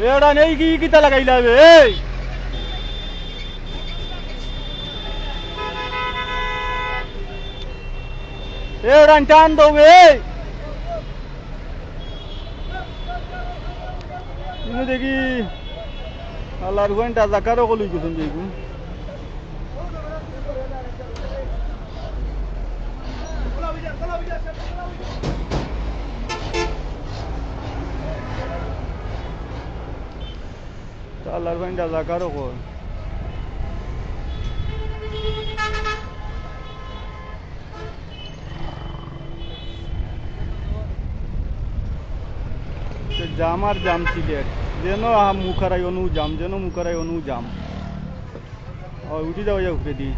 এড়া নেই কি কিতা লাগাইলা বে এই এড়া টান দাও বে দেখি আল্লাহর ঘণ্টা জাকারও কলই গেছেন দেখুন আল্লাহর বাইন্ডা জাকারও কর জাম আর জাম সিলেট যেন মুখারাই অনু জাম, যেন মুখারাই অনু জাম। উঠি যাও, উঠে দি।